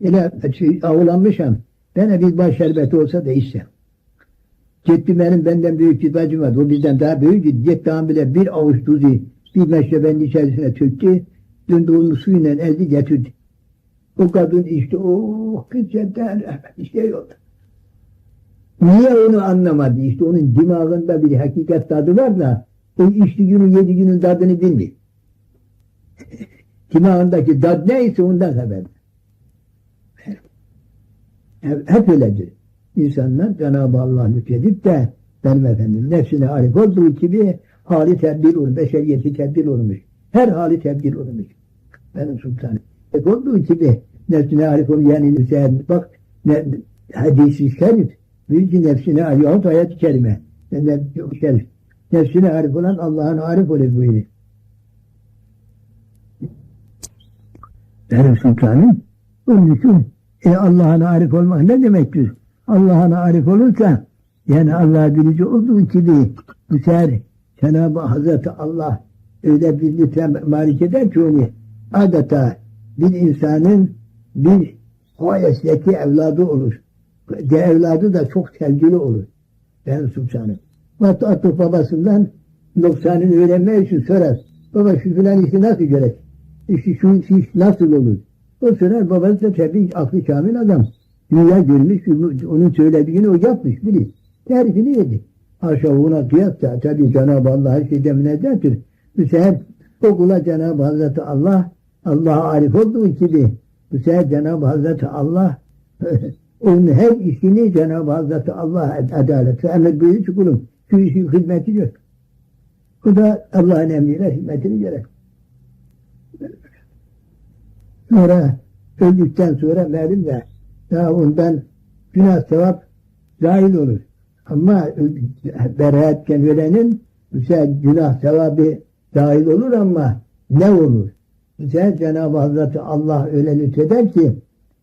Öyle şey, avlanmışım. Bana bir baş şerbeti olsa da içsem. Gitti benim benden büyük bir bacım vardı. O bizden daha büyük. Gitti bile bir avuç tuzu bir meşrebenin içerisine töktü. Döndü onun suyuyla ezdi getirdi. O kadın işte oh kız cennet işte yolda. Niye onu anlamadı? İşte onun dimağında bir hakikat tadı var da o içti günün yedi günün tadını bilmiyor. Dimağındaki tad neyse ondan haber. Hep öyledir. İnsanlar Cenab-ı Allah lütfedip de benim efendim nefsine arif olduğu gibi hali tebdil olur, beşeriyeti tebdil olmuş. Her hali tebdil olmuş. Benim sultanım. E olduğu gibi nefsine arif olur yani sen bak ne, hadisi şerif büyük nefsine arif yahut ayet-i kerime ne, şerif nefsine arif olan Allah'ın arif olur buyuruyor. Benim sultanım onun için e, Allah'ın arif olmak ne demektir? Allah'ın arif olursa yani Allah bilici olduğu gibi sefer Cenab-ı Hazreti Allah öyle bir lütfen malik eder ki onu adeta bir insanın bir hoyesleki evladı olur. De evladı da çok sevgili olur. Ben sultanım. Hatta artık babasından noksanını öğrenmek için sorar. Baba şu filan işi nasıl gerek? İşte şu iş nasıl olur? O sorar babası da tabii aklı kamil adam. Dünya görmüş, onun söylediğini o yapmış bilir. Tarifini yedi. Aşağı ona kıyas da tabii Cenab-ı Allah her şeyden münezzehtir. Bu sefer o kula Cenab-ı Hazreti Allah Allah'a arif olduğu gibi bu sefer Cenab-ı Hazreti Allah onun her işini Cenab-ı Hazreti Allah adalet emir buyuruyor ki kulum şu işin hizmeti yok. Bu da Allah'ın emriyle hizmetini gerek. Sonra öldükten sonra verim de ya ondan günah sevap dahil olur. Ama beraatken ölenin mesela günah sevabı dahil olur ama ne olur? Mesela Cenab-ı Hazreti Allah öyle lütfeder ki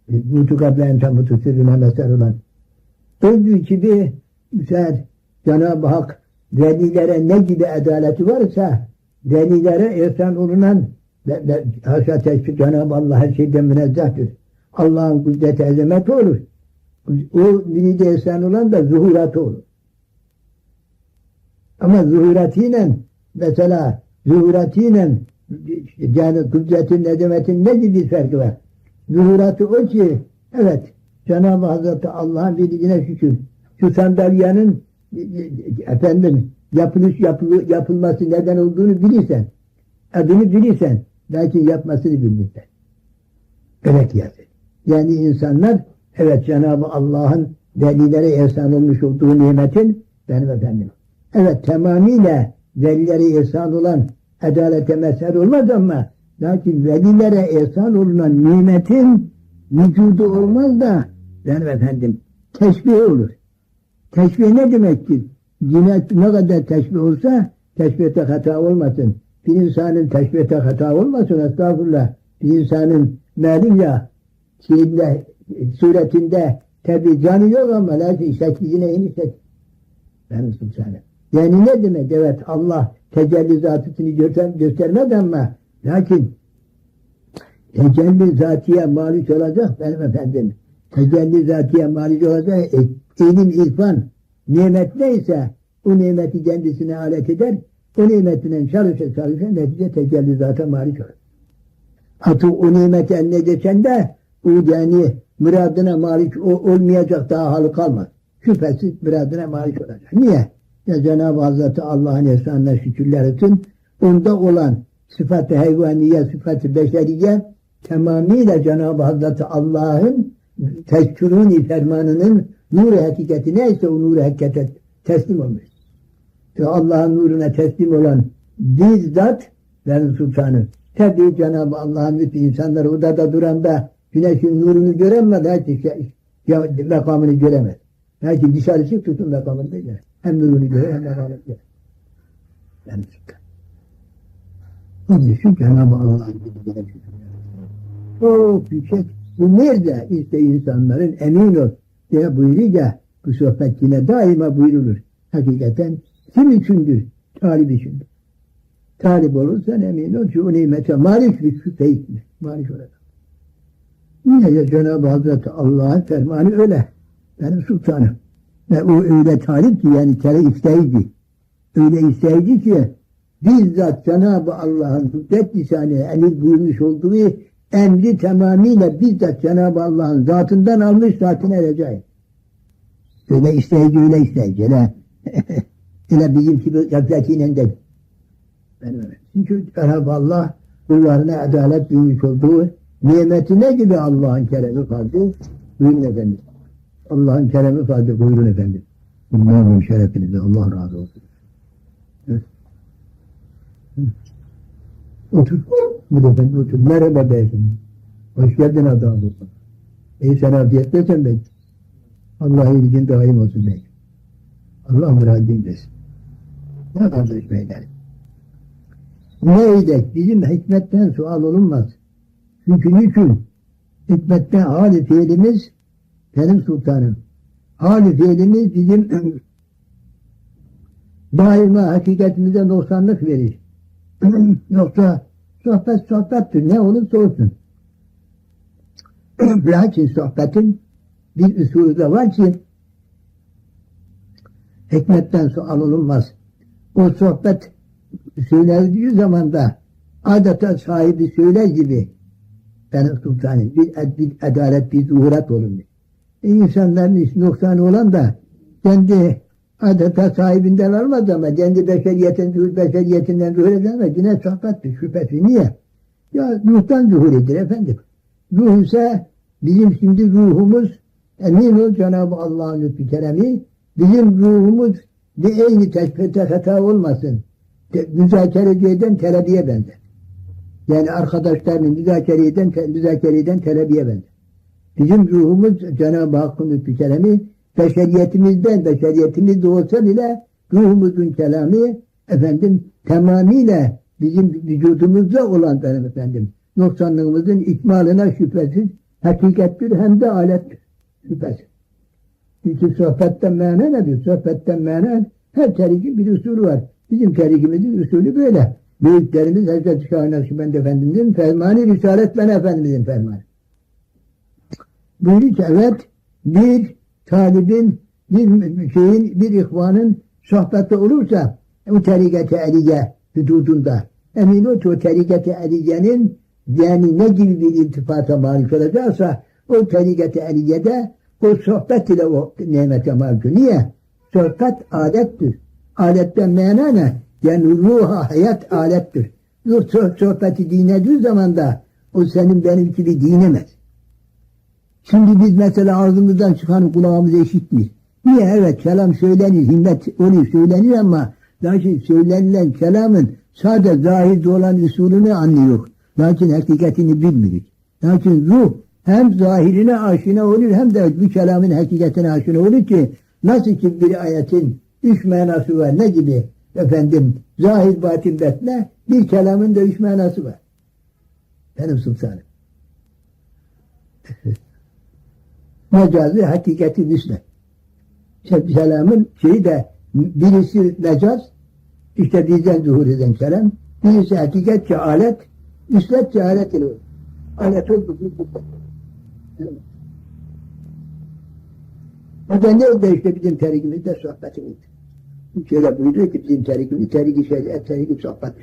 mutu kablen tamutu sırrına mesel olan öldüğü gibi mesela Cenab-ı Hak velilere ne gibi adaleti varsa velilere ihsan olunan haşa teşbih Cenab-ı Allah her şeyden münezzehtir. Allah'ın kudret azameti olur. O biride ihsan olan da zuhuratı olur. Ama zuhuratiyle mesela zuhuratiyle yani kudretin azametin ne gibi farkı var? Zuhuratı o ki evet Cenab-ı Hazreti Allah'ın bildiğine şükür. Şu sandalyenin efendim yapılış yapılı, yapılması neden olduğunu bilirsen adını bilirsen belki yapmasını bilmirsen. Evet yani. Yani insanlar evet Cenab-ı Allah'ın velilere ihsan olmuş olduğu nimetin benim efendim. Evet tamamıyla velilere ihsan olan adalete mezhar olmaz ama lakin velilere ihsan olunan nimetin vücudu olmaz da benim efendim teşbih olur. Teşbih ne demektir? Yine ne kadar teşbih olsa teşbihte hata olmasın. Bir insanın teşbihte hata olmasın estağfurullah. Bir insanın malum ya şeyinde, suretinde tabi canı yok ama lakin şekli yine şekli. Ben sana. Yani ne demek? Evet Allah tecelli zatını göster göstermez ama lakin tecelli zatiye malik olacak benim efendim. Tecelli zatiye malik olacak. E, ilim, irfan, nimet neyse o nimeti kendisine alet eder. O nimetinden çalışa çalışa netice tecelli zata malik olur. Hatta o nimeti eline geçen de o yani müradına malik olmayacak daha halı kalmaz. Şüphesiz müradına malik olacak. Niye? Ya Cenab-ı Hazreti Allah'ın esnasına şükürler etsin. Onda olan sıfat-ı hayvaniye, sıfat-ı beşeriye tamamıyla Cenab-ı Hazreti Allah'ın teşkürün fermanının nur hakikati neyse o nur hakikate teslim olmuş. Ve Allah'ın nuruna teslim olan bizzat benim sultanım. Tabi Cenab-ı Allah'ın bütün insanları odada duranda güneşin nurunu göremez, her ya, makamını göremez. Belki dışarı çık tutun makamını da. Hem nurunu görür hem makamını görür. Yani sultan. Onun için Cenab-ı Allah'ın çok yüksek. Bu nerede? İşte insanların emin ol diye buyuruyor bu sohbet yine daima buyurulur. Hakikaten kim içindir? Talip içindir. Talip olursan emin ol ki o nimete malik bir şüphe etme. Malik olacak. Niye Cenab-ı Hazreti Allah'ın fermanı öyle. Benim sultanım. Ve o öyle talip ki yani tele isteyici. Öyle isteyici ki bizzat Cenab-ı Allah'ın hüccet lisanı emir buyurmuş olduğu emri tamamıyla bizzat Cenab-ı Allah'ın zatından almış zatine erecek. Öyle isteyici öyle isteyici. öyle bizim gibi gafletiyle de. Benim. Çünkü Cenab-ı Allah kullarına adalet duymuş olduğu nimetine gibi Allah'ın keremi kaldı. Buyurun efendim. Allah'ın keremi kaldı. Buyurun efendim. Bunların şerefinize Allah razı olsun. Otur. Bu da ben otur. Merhaba beyefendi. Hoş geldin adam olsun. İyi sen afiyetlesin bey. Allah iyiliğin daim olsun bey. Allah muradin desin. Ya kardeş beyler. Ne edek? Bizim hikmetten sual olunmaz. Çünkü niçin? Hikmetten hali fiilimiz benim sultanım. Hali fiilimiz bizim daima hakikatimize noksanlık verir. Yoksa sohbet sohbettir. Ne olursa olsun. Lakin sohbetin bir usulü de var ki hikmetten sual olunmaz. O sohbet söylendiği zaman da adeta sahibi söyler gibi benim sultanım bir, ed- bir adalet bir zuhurat olun. E insanların iş noksanı olan da kendi adeta sahibinden almaz ama kendi beşeriyetin, zuhur beşeriyetinden zuhur ama yine sohbettir şüphesi. Niye? Ya ruhtan zuhur efendim. Ruh ise bizim şimdi ruhumuz emin ol Cenab-ı Allah'ın lütfu keremi bizim ruhumuz bir eyni tespite hata olmasın. Te, müzakereden terabiye benzer. Yani arkadaşlarının müzakereden, te, müzakereden terabiye benzer. Bizim ruhumuz Cenab-ı Hakk'ın lütfu keremi beşeriyetimizden, beşeriyetimiz de olsa bile ruhumuzun kelamı efendim tamamıyla bizim vücudumuzda olan benim efendim noksanlığımızın ikmalına şüphesiz hakikattir hem de alettir. Şüphesiz. Çünkü sohbetten mana nedir? Sohbetten mana her tarikin bir usulü var. Bizim tarikimizin usulü böyle. Büyüklerimiz Hazreti Şahin Akşibend Efendimizin fermanı, Risalet Ben Efendimizin fermanı. Buyuruyor ki evet bir talibin, bir şeyin, bir ihvanın sohbeti olursa o tarikat-ı eliye hududunda emin ol ki o tarikat-ı eliyenin yani ne gibi bir iltifata marif olacaksa o tarikat-ı eliyede o sohbet ile o nimete marif. Niye? Sohbet alettir. Aletten mana ne? Yani ruha hayat alettir. Soh- sohbeti dinlediği zaman da o senin benim gibi dinemez. Şimdi biz mesela ağzımızdan çıkan kulağımız işitmiyor. Niye? Evet kelam söylenir, himmet oluyor söylenir ama lakin söylenilen kelamın sadece zahirde olan usulünü anlıyor. Lakin hakikatini bilmiyor. Lakin ruh hem zahirine aşina olur hem de bu kelamın hakikatine aşina olur ki nasıl ki bir ayetin üç manası var ne gibi efendim zahir batin betne bir kelamın da üç manası var. Benim sultanım. Mecazi hakikati misle. İşte kelamın şeyi de birisi mecaz, işte bizden zuhur eden kelam, birisi hakikat ki alet, üslet ki alet ile. Alet oldu ne oldu işte bizim terikimizde sohbetimiz. Şöyle buyuruyor ki bizim terikimiz, teriki şeriat, teriki sohbet.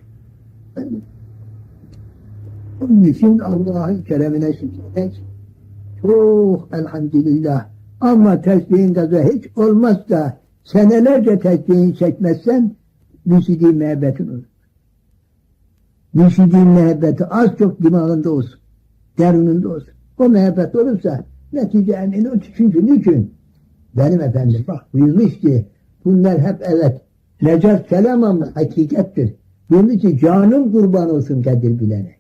Onun için Allah'ın keremine şükretmek çok elhamdülillah. Ama tesbihin gazı hiç olmazsa senelerce tesbihin çekmezsen müşidi muhabbetin olur. Müşidi muhabbeti az çok dimağında olsun. Derununda olsun. O muhabbet olursa netice emin ol. Çünkü niçin? Benim efendim bak buyurmuş ki bunlar hep evet necat kelam ama hakikattir. Bunun için canım kurban olsun Kadir bilene.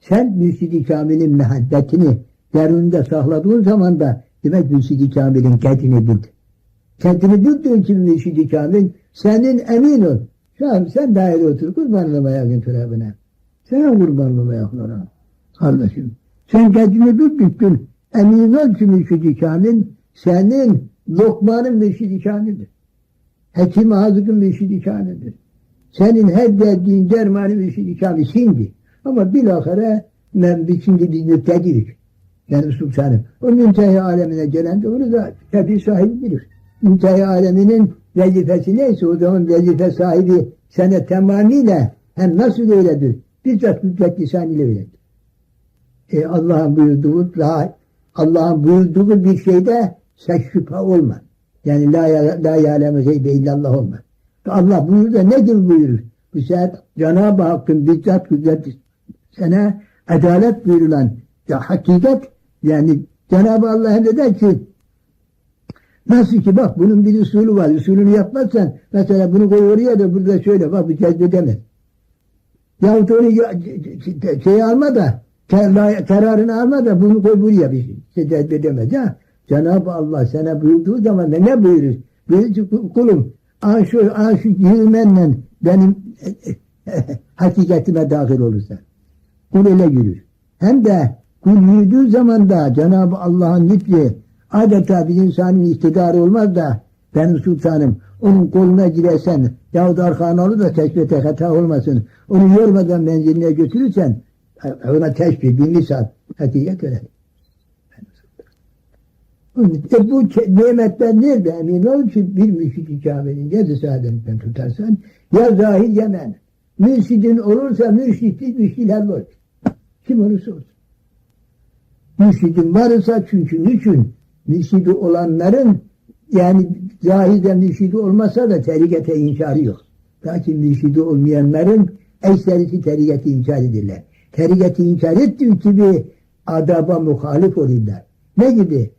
Sen mürşidi kamilin muhabbetini derununda sakladığın zaman da demek mürşidi kamilin kendini bildin. Kendini bildiğin için mürşidi kamil senin emin ol. Şu an sen daire otur kurbanlamaya gün tarafına. Sen kurbanlamaya ona. Kardeşim. Sen kendini bildin. Emin ol ki mürşidi kamil senin lokmanın mürşidi kamildir. Hekim hazırın mürşidi kamildir. Senin her dediğin dermanı mürşidi kamil şimdi. Ama bilahare bir şimdi biz müptedirik. Yani sultanım. O müntehi alemine gelen de onu da tabi sahibi bilir. Müntehi aleminin vazifesi neyse o zaman vazife sahibi sana tamamıyla hem nasıl öyledir? Bizzat hüccet lisanıyla öyledir. E, Allah'ın buyurduğu daha Allah'ın buyurduğu bir şeyde sen şüphe olma. Yani la, la yâleme geybe illallah olma. Allah buyurdu da nedir buyurur? Bu sefer Cenab-ı Hakk'ın bizzat hüccet sana adalet buyurulan ya hakikat yani Cenab-ı Allah emreder ki nasıl ki bak bunun bir usulü var. Usulünü yapmazsan mesela bunu koy oraya da burada şöyle bak bu cezbedemez. Yahut onu ya- şey alma da kararını alma da bunu koy buraya bir şey cezbedemez ya. Cenab-ı Allah sana buyurduğu zaman da ne buyurur? Buyurur kulum an şu, an şu yürümenle benim hakikatime dahil olursa. Kul öyle yürür. Hem de kul yürüdüğü zaman da Cenab-ı Allah'ın lütfi adeta bir insanın iktidarı olmaz da benim sultanım onun koluna girersen yahut arkana olur da teşbihte hata olmasın. Onu yormadan menziline götürürsen ona teşbih bir misal hakikat öyle. E bu nimetler nerede emin ol ki bir müşrik-i kamilin gezi saadetinden tutarsan ya zahir ya men. Mürşidin olursa mürşitlik müşkil hallolur. Kim olursa olsun. Mürşidin varsa çünkü niçin? Mürşidi olanların yani zahide mürşidi olmasa da tarikete inkarı yok. Lakin mürşidi olmayanların ekserisi tariketi inkar edirler. Tariketi inkar ettiği gibi adaba muhalif olurlar. Ne gibi?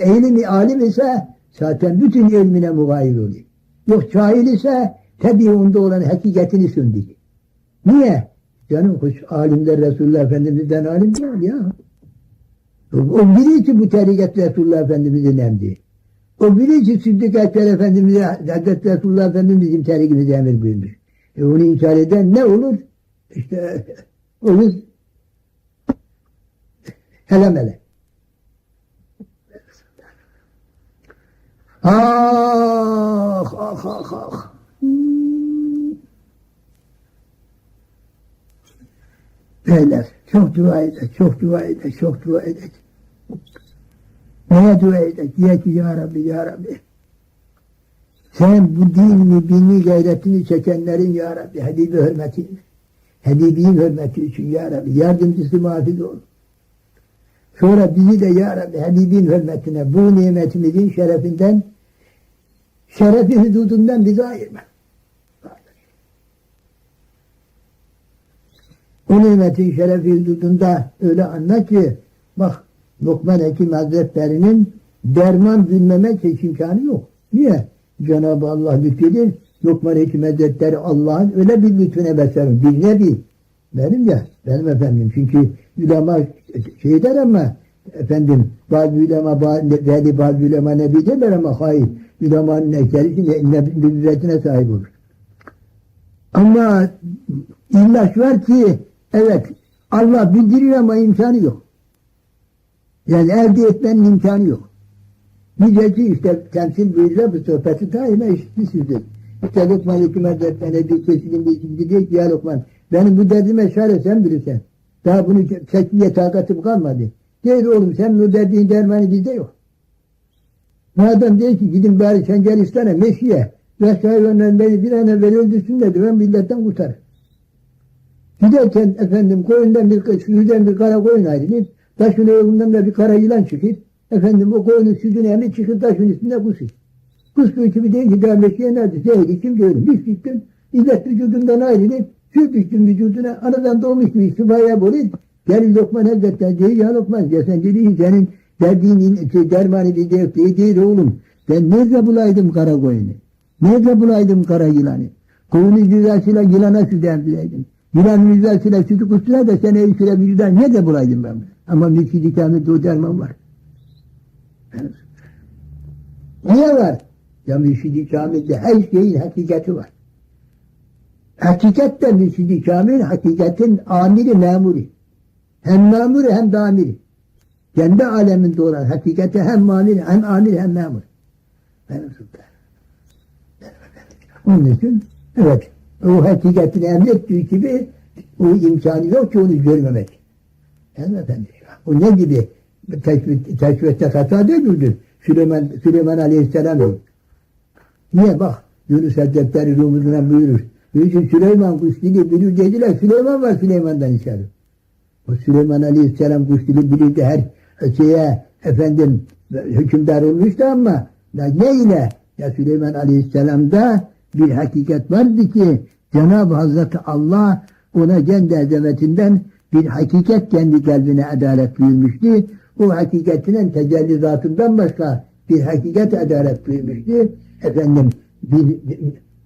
Eğilimi alim ise zaten bütün ilmine mugayir oluyor. Yok cahil ise tabi onda olan hakikatini sündürüyor. Niye? Canım kuş alimler Resulullah Efendimiz'den alim değil ya. O, biliyor ki bu tarikat Resulullah Efendimiz'in emri. O biliyor ki Sıddık Ekber Efendimiz'e Hazreti Resulullah Efendimiz'in tarikimize emir buyurmuş. E onu inkar eden ne olur? İşte olur helemele. Ah ah ah ah. Hmm. Beyler çok dua edek, çok dua edek, çok dua edek. Neye dua edek? Diye ki ya Rabbi, ya Rabbi. Sen bu dinini, bini, gayretini çekenlerin ya Rabbi, Habibi hürmeti, Habibin hürmeti için ya Rabbi, yardımcısı muhafiz ol. Sonra bizi de ya Rabbi, Habibin hürmetine, bu nimetimizin şerefinden, şerefi hududundan bizi ayırma. O nimetin şerefi hududunda öyle anla ki bak Lokman Hekim Hazretleri'nin derman bilmemek hiç imkanı yok. Niye? Cenab-ı Allah lütfedir. Lokman Hekim Hazretleri Allah'ın öyle bir lütfüne beserim. Bir nebi. Benim ya, benim efendim. Çünkü ulema şey der ama efendim bazı ulema, veli bazı ulema nebi derler ama hayır. Ulemanın ekserisi nübüvvetine sahip olur. Ama ilaç var ki evet Allah bildiriyor ama imkanı yok. Yani elde etmenin imkanı yok. Ki işte temsil buyursa bu sohbeti daima işitmişizdir. İşte Lokman hükümet Hazretleri bir bir ikinci diyor ki ya Lokman benim bu derdime çare sen bilirsen. Daha bunu çekmeye takatım kalmadı. Değil oğlum sen bu derdiğin dermanı bizde yok. Madem diyor ki gidin bari sen gel istene meşiye. Ve hayvanların beni bir an evvel öldürsün dedi ben milletten kurtarım. Giderken efendim koyundan bir, sürüden bir kara koyun ayrılır. Taşın önünden de bir kara yılan çıkır. Efendim o koyunun sütünü emir çıkır taşın üstünde kusur. Kuskuğu gibi değil ki derleşiye nerede? Zehri kim görün. Bir gittim. İllet vücudundan ayrılır. Süt içtim vücuduna. Anadan doğmuş bir sıvaya bolur. Gelin Lokman Hazretleri diyor ya Lokman ya sen dedi senin derdiğin şey, dermanı bir değil, değil, değil oğlum. Ben nerede bulaydım kara koyunu? Nerede bulaydım kara yılanı? Koyunu yüzesiyle yılana süt emzireydim. Yılanın yüzesiyle sütü kustura da seni eğitire bir yüzden nerede bulaydım ben? Ama mülkü kamil o derman var. Niye var? Ya mürşidi kamilde her şeyin hakikati var. Hakikat de mürşidi kamil, hakikatin amiri memuri. Hem memuri hem de amiri. Kendi aleminde olan hakikati hem mamir hem amir hem memur. Benim sultanım. Onun için evet o hakikatini emrettiği gibi o imkanı yok ki onu görmemek. Hem efendim o ne gibi teşvik, teşvikte hata değildir. Süleyman, Süleyman Aleyhisselam değil. Niye bak Yunus Hazretleri Rumuzuna buyurur. Yunus Süleyman kuş dili bilir dediler. Süleyman var Süleyman'dan içeri. O Süleyman Aleyhisselam kuş dili bilirdi her şeye efendim hükümdar olmuştu ama ya ne ile ya Süleyman Aleyhisselam'da bir hakikat vardı ki Cenab-ı Hazreti Allah ona kendi azametinden bir hakikat kendi kalbine adalet buyurmuştu. O hakikatinin tecellizatından başka bir hakikat adalet buyurmuştu. Efendim bir,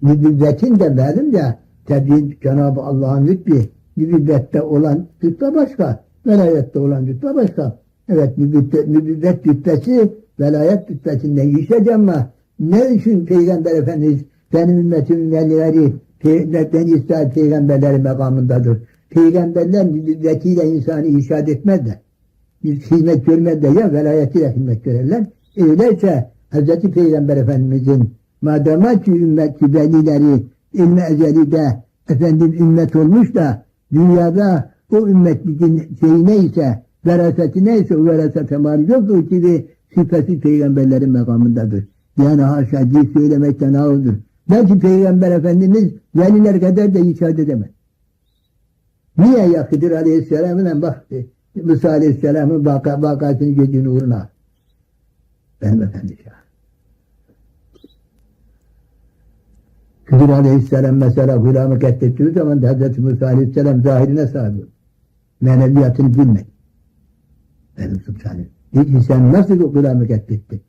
nübüvvetin de verim ya tabi Cenab-ı Allah'ın lütfi nübüvvette olan lütfe başka velayette olan lütfe başka evet nübüvvet, lütfesi velayet lütfesinden yüksek ama ne için Peygamber Efendimiz benim ümmetimin velileri ben ister peygamberlerin makamındadır. Peygamberler nübüvvetiyle insanı irşad etmezler. Bir hizmet görmezler ya velayetiyle hizmet görürler. Öyleyse Hz. Peygamber Efendimizin madama ki ümmeti velileri ilmi ezelide efendim ümmet olmuş da dünyada o ümmetliğin şeyi neyse veraseti neyse o verasete mali yoktur gibi sıfatı peygamberlerin makamındadır. Yani haşa değil söylemekten ağırdır. Belki Peygamber Efendimiz veliler kadar da işaret edemez. Niye ya Hıdır Aleyhisselam'ın bak Musa Aleyhisselam'ın vaka, vakasını gözünün uğruna. Benim efendi ya. Hıdır Aleyhisselam mesela gulamı katlettiği zaman da Hz. Musa Aleyhisselam zahirine sahip Meneviyatını bilmedi. Benim sultanım. Dedi sen nasıl bu gulamı katlettin?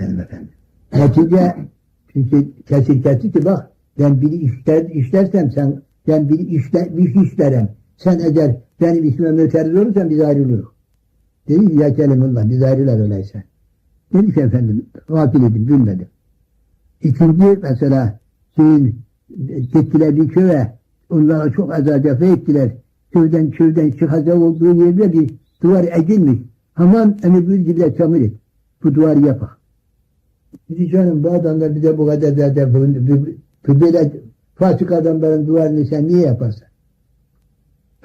Benim efendim. Netice çünkü kesir kesir ki bak ben bir işler, işlersem sen ben bir işler, bir iş işlerim. Sen eğer benim ismime müterriz olursan biz ayrılırız. Dedi ki ya kelimullah biz ayrılar öyleyse. Dedi ki efendim gafil edin bilmedim. İkinci mesela şeyin gittiler bir köye onlara çok azap ettiler. Köyden köyden çıkacak olduğu yerde bir duvar edilmiş. Hemen emir bilgiler çamur et. Bu duvarı yapak. Dedi canım bu adamlar bize bu kadar zaten bu böyle fasık adamların duvarını sen niye yaparsın?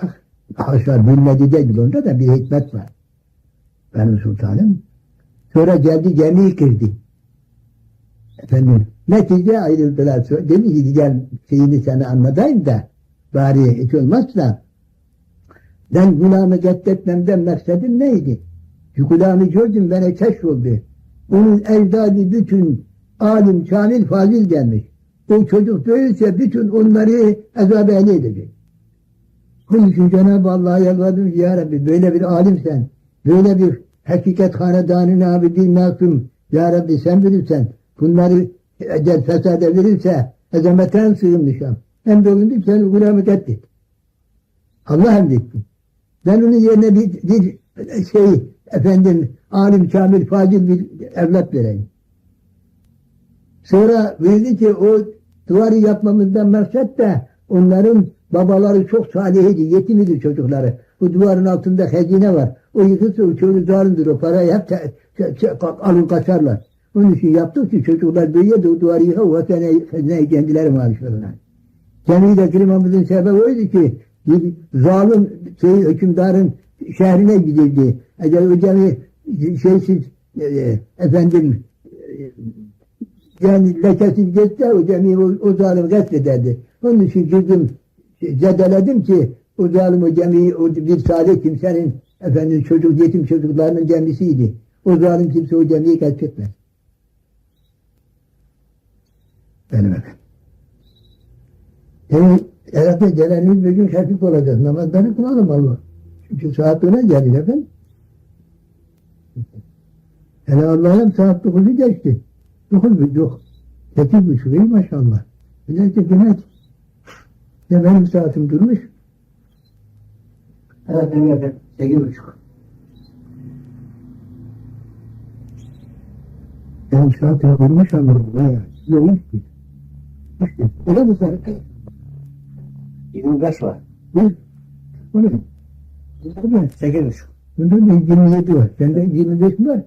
Bak haşa bilmedi değil onda da bir hikmet var. Benim sultanım. Sonra geldi gemiyi kırdı. Efendim netice ayrıldılar. Dedi ki gel şeyini sana anlatayım da bari hiç olmazsa ben gulamı getretmemden maksadım neydi? Şu gulamı gördüm bana keşf oldu. Onun ecdadı bütün alim, kamil, fazil gelmiş. O çocuk böylese bütün onları azab ehli edecek. Bunun için Cenab-ı Allah'a yalvardım ya Rabbi böyle bir alimsen, böyle bir hakikat hanedanın abidin masum, ya Rabbi sen bilirsen, bunları ecel fesade verirse ezametten sığınmışam. Hem de onu sen gulamı ettik. Allah emretti. Ben onun yerine bir, bir şey, efendim, alim, kamil, facil bir evlat vereyim. Sonra bildi ki o duvarı yapmamızdan maksat da onların babaları çok salihiydi, yetim idi çocukları. Bu duvarın altında hazine var. O yıkılsa o çocuklarındır o parayı hep alın kaçarlar. Onun için yaptık ki çocuklar büyüyor da o duvarı o sene kendileri maaşlarına. Camiyi de kırmamızın sebebi oydu ki bir zalim şey, hükümdarın şehrine gidildi. Eğer o cami şeysiz e, efendim e, yani lekesiz geçse o cami o, o zalim katlederdi. Onun için girdim zedeledim ki o zalim o camiyi o bir salih kimsenin efendim çocuk yetim çocuklarının camisiydi. O zalim kimse o camiyi katletmez. Benim. Yani herhalde gelenimiz bir gün hafif olacak. Namazları kılalım Allah. Çünkü saat öne geldi efendim. Yani Allah'ım saat 9'u geçti. 9 buçuk. 8 buçuk iyi maşallah. Öyleyse demek. Ya benim saatim durmuş. Evet benim efendim. 8 buçuk. Benim saatim durmuş ama bayağı. Yok ki. Öyle mi sen? 25 var. Ne? O ne? Bunda 8 buçuk. Bunda da 27 var. Sende 25 mi var?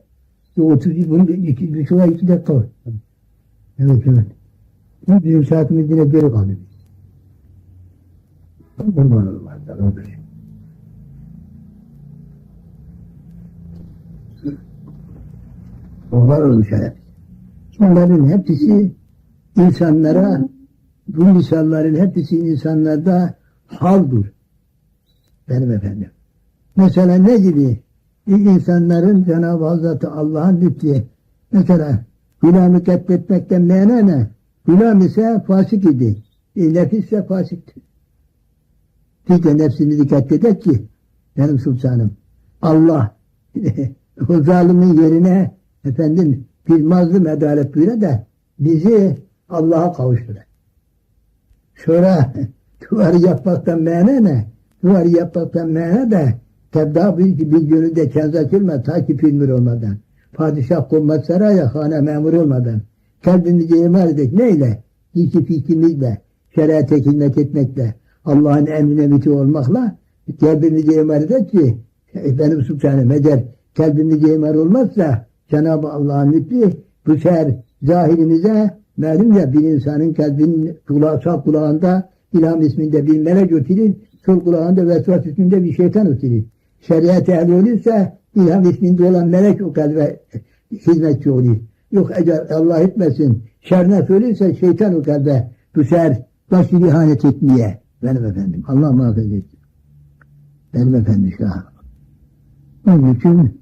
30, bunda 2, bir şuna 2 dakika var. Evet, evet. Bu bizim saatimiz yine geri kaldı. Kurban olmaz var olmuş hep. Bunların hepsi insanlara, bu misalların hepsi insanlarda haldur. Benim efendim. Mesela ne gibi? İnsanların Cenab-ı Hazreti Allah'ın lütfi. Mesela Gülamı katletmekten mena ne? Gülam ise fasık idi. E, nefis ise fasıktı. Biz de nefsini dikkat edek ki benim sultanım Allah o zalimin yerine efendim bir mazlum adalet buyura da bizi Allah'a kavuşturur. Sonra duvarı yapmaktan mene ne? Duvarı yapmaktan mene de tebda bir, bir gününde kenz açılma ta ki pilmir olmadan. Padişah konmaz saraya hane memur olmadan. Kalbimizi imar edek neyle? İki fikrimizle, şeriate hizmet etmekle, Allah'ın emrine müti olmakla kalbimizi imar edek ki benim sultanım eğer kalbimizi imar olmazsa Cenab-ı Allah'ın lütfi bu sefer zahirimize malum ya bir insanın kalbinin kulağı, sağ kulağında ilham isminde bir melek ötülür, sol kulağında vesvas isminde bir şeytan ötülür. Şeriat ehli olursa ilham isminde olan melek o kalbe hizmetçi olur. Yok eğer Allah etmesin şerine söylürse şeytan o kalbe sefer başı ihanet etmeye. Benim efendim. Allah muhafaza etsin. Benim efendim şah. Onun için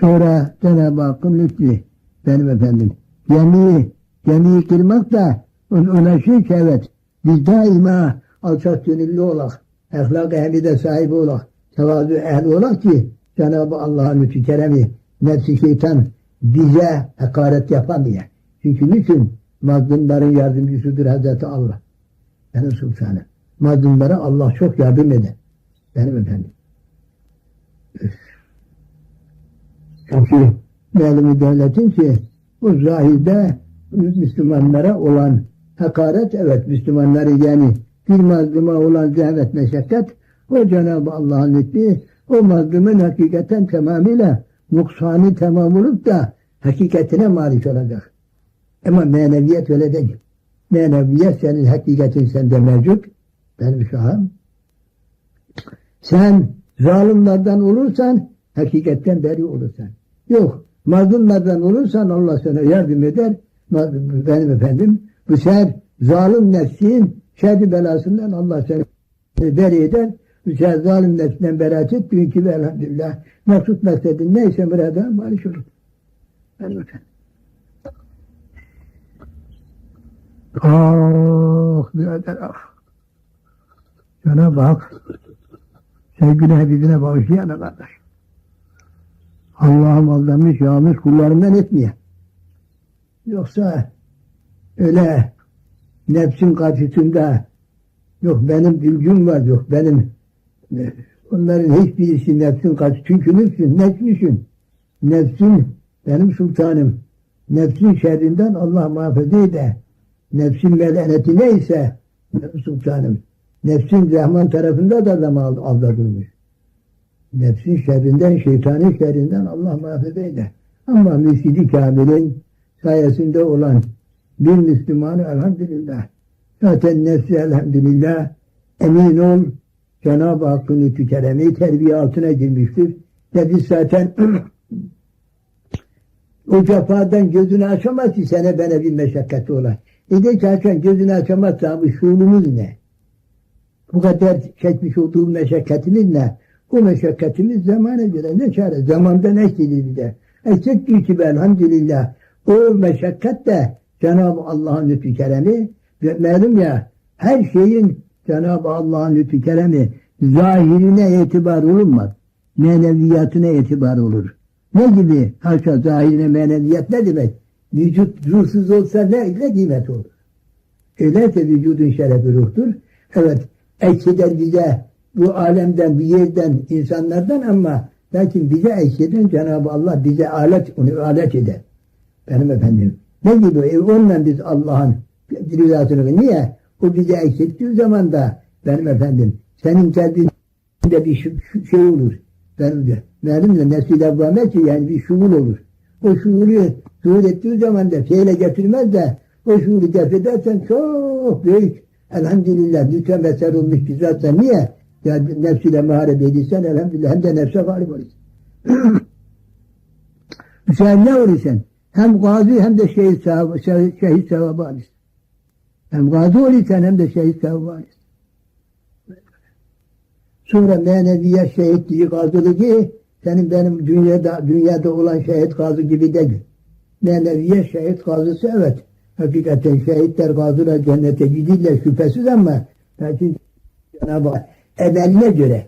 sonra Cenab-ı Hakk'ın lütfi. Benim efendim. Gemiyi, gemiyi kırmak da ona şey evet. Biz daima alçak gönüllü olak. Ahlak ehli de sahibi olak. Tevazu ehli olak ki Cenab-ı Allah'ın lütfi keremi nefsi şeytan bize hakaret yapamıyor. Çünkü niçin? Mazlumların yardımcısıdır Hazreti Allah. Benim sultanım. Mazlumlara Allah çok yardım eder. Benim efendim. Çünkü malum devletin ki bu zahirde Müslümanlara olan hakaret evet Müslümanları yani bir mazluma olan zahmet meşakkat o Cenab-ı Allah'ın lütfi o mazlumun hakikaten tamamıyla nuksani tamam olup da hakikatine marif olacak. Ama meneviyet öyle değil. Meneviyet senin hakikatin sende mevcut. Benim şahım. Sen zalimlerden olursan hakikatten beri olursan. Yok mazlumlardan olursan Allah sana yardım eder. Benim efendim bu sefer zalim nefsin şerri belasından Allah seni beri eder. Bu sefer zalim nefsinden beraat et. Dünkü ve elhamdülillah maksut maksadın neyse burada maliş olur. Benim efendim. Ah birader ah. Cenab-ı Hak sevgili Habibine bağışlayan kardeş. Allah'ım aldanmış yağmış kullarından etmeye. Yoksa öyle nefsin karşısında yok benim bilgim var yok benim onların hiçbirisi nefsin karşı çünkü nefsin nefsin nefsin benim sultanım nefsin şerrinden Allah muhafaza eder nefsin melaneti neyse benim sultanım nefsin Rahman tarafında da adam aldatılmış nefsin şerrinden, şeytanın şerrinden Allah muhafaza eder. Ama mürşidi kamilin sayesinde olan bir Müslümanı elhamdülillah. Zaten nefsi elhamdülillah emin ol Cenab-ı Hakk'ın lütfü keremi terbiye altına girmiştir. Ve biz zaten o cefadan gözünü açamaz ki sana bana bir meşakkati olan. E de zaten gözünü açamazsa bu şuurumuz ne? Bu kadar çekmiş olduğu meşakkatimiz ne? Bu meşakkatimiz zamana göre ne çare? Zamandan eksilir bir de. Eksiktir ki elhamdülillah. O meşakkat de Cenab-ı Allah'ın lütfu keremi ve malum ya her şeyin Cenab-ı Allah'ın lütfu keremi zahirine itibar olunmaz. Meneviyatına itibar olur. Ne gibi? Haşa zahirine meneviyat ne demek? Vücut ruhsuz olsa ne, ne kıymet olur? Öyleyse vücudun şerefi ruhtur. Evet, eksiden bize bu alemden, bir yerden, insanlardan ama lakin bize eksiden Cenab-ı Allah bize alet, onu alet eder. Benim efendim. Ne gibi? E, onunla biz Allah'ın rızasını niye? O bize eksilttiği zaman da benim efendim senin kendinde bir şey olur. Benim de. Benim de nesli devamı ki yani bir şuur olur. O şuuru şuur ettiği zaman da fiile getirmez de o şuuru def edersen çok büyük elhamdülillah lütfen meser olmuş zatsa niye? Yani nefsiyle muharebe edilsen elhamdülillah hem de nefse galip olursun. Sen ne olursan hem gazi hem de şehit sevabı, şehit, şehit sevabı alırsın. Hem gazi olursan hem de şehit sevabı alırsın. Sonra meneviye şehitliği gazılığı senin benim dünyada dünyada olan şehit gazı gibi değil. Meneviye şehit gazısı evet. Hakikaten şehitler gazılar cennete gidirler şüphesiz ama lakin Cenab-ı Hak emeline göre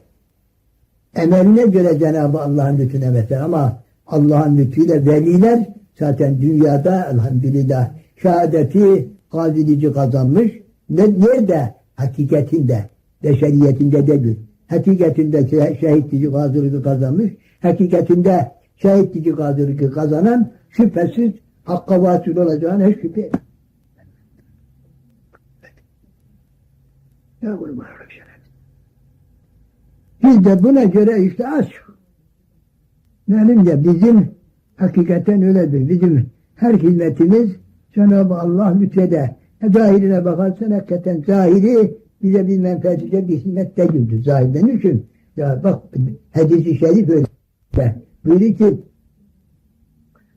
emeline göre Cenab-ı Allah'ın lütfüne mesela ama Allah'ın lütfuyla veliler zaten dünyada elhamdülillah şehadeti gazilici kazanmış. Ne, nerede? Hakikatinde, beşeriyetinde değil. Hakikatinde şeh- şehitlici gazılığı kazanmış. Hakikatinde şehitlici gazılığı kazanan şüphesiz hakka vasıl olacağına hiç şüphe. Ya kurban olayım şeref. Biz de buna göre işte aç. Benim de bizim hakikaten öyledir. Bizim her hizmetimiz Cenab-ı Allah lütfede. E, zahirine bakarsan hakikaten zahiri bize bir menfaatice bir hizmet değildir zahirden için. Ya bak hadisi şerif öyle. Buyuruyor ki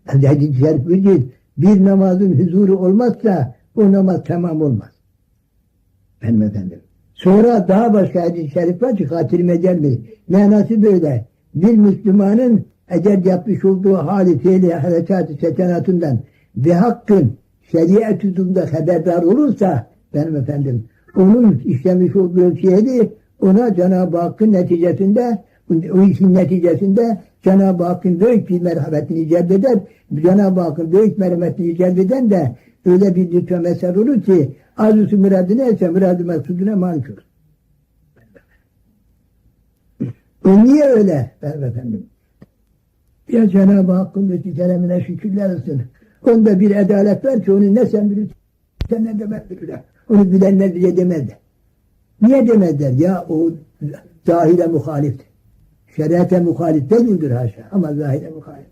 hadisi şerif buyuruyor bir namazın huzuru olmazsa o namaz tamam olmaz. Benim efendim. Sonra daha başka hadis-i şerif var ki hatırıma gelmiyor. Manası böyle. Bir Müslümanın eğer yapmış olduğu hali, fiili, harekatı, sekenatından ve hakkın şeriat huzurunda haberdar olursa benim efendim onun işlemiş olduğu fiili ona Cenab-ı Hakk'ın neticesinde o işin neticesinde Cenab-ı Hakk'ın büyük bir merhametini celbeder. Cenab-ı Hakk'ın büyük merhametini celbeden de öyle bir lütfe mesel olur ki arzusu muradı neyse muradı maksuduna malik olur. O niye öyle? Benim efendim. Ya Cenab-ı Hakk'ın lütfü keremine şükürler olsun. Onda bir adalet var ki onu ne sen bilirsin ne de ben bilirim. Onu bilenler bile demezler. Niye demezler? Ya o zahire muhaliftir. Şeriate muhalif değildir haşa ama zahire muhalif.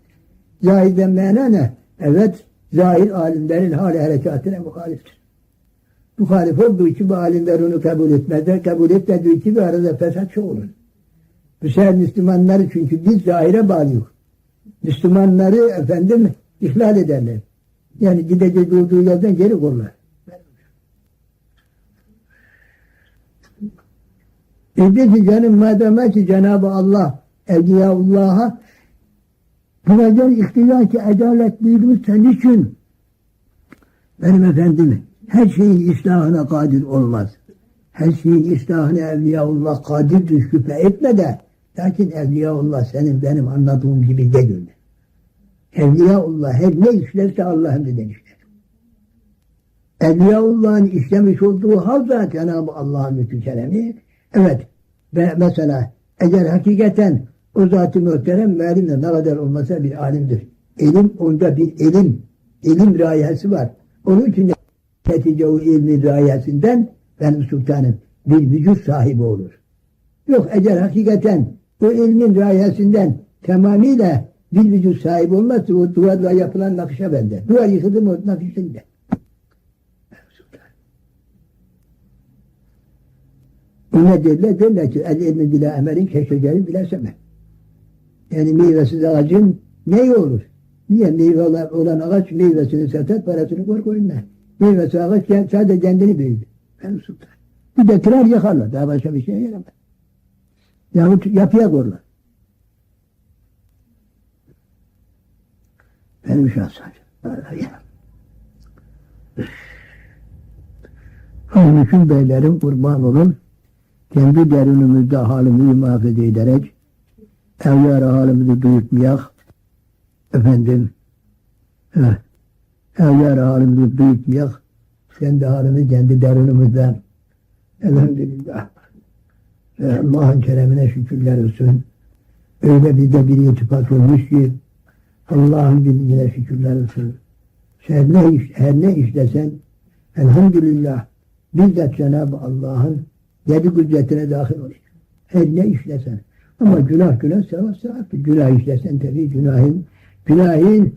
Zahirden mana ne? Evet, zahir alimlerin hali harekatine muhaliftir. Muhalif olduğu için bu alimler onu kabul etmezler. Kabul etmediği için bir arada fesat çok olur. Bu sefer Müslümanları çünkü biz zahire bağlıyız. Müslümanları efendim ihlal ederler. Yani gidecek olduğu yerden geri korlar. Dedi canım madem ki Cenab-ı Allah Evliyaullah'a gel ihtiyar ki adaletliğimiz senin için benim efendim her şeyin islahına kadir olmaz. Her şeyin islahına Evliyaullah kadirdir şüphe etme de lakin Evliyaullah senin benim anladığım gibi değil. Evliyaullah her ne işlerse Allah emreden işler. Evliyaullah'ın işlemiş olduğu hal da Cenab-ı Allah'ın lütfü keremi. Evet. Ve mesela eğer hakikaten o zat-ı muhterem mealim de ne kadar olmasa bir alimdir. İlim onda bir ilim, ilim rayesi var. Onun için netice o ilmin rayesinden benim sultanım bir vücut sahibi olur. Yok eğer hakikaten o ilmin rayesinden tamamıyla bir vücut sahibi olmazsa o duvarla yapılan nakışa bende. Duvar yıkıldı mı o nakışında. Ona derler, derler ki el ilmi bile emelin keşfecerin bile semer. Yani meyvesiz ağacın neyi olur? Niye meyve olan, ağaç meyvesini satar, parasını koy koyunlar. Meyvesi ağaç sadece kendini büyüdü. Ben sultan. Bir de kırar yakarlar. Daha başka bir şey yaramaz. Yahut yapıya korlar. Benim şahsım. Onun için beylerim kurban olun. Kendi derinimizde halimizi muhafaza ederek evliya halimizi duyutmayak. Efendim eh, evliya halimizi duyutmayak. Kendi halimizi kendi derinimizden elhamdülillah eh, Allah'ın keremine şükürler olsun. Öyle bizde bir iltifat olmuş ki Allah'ın bilgine şükürler olsun. Her ne, iş, her ne işlesen elhamdülillah bizzat Cenab-ı Allah'ın yedi kudretine dahil oluyor. Her ne işlesen. Ama günah günah sevap sevap. Günah işlesen tabii günahın günahın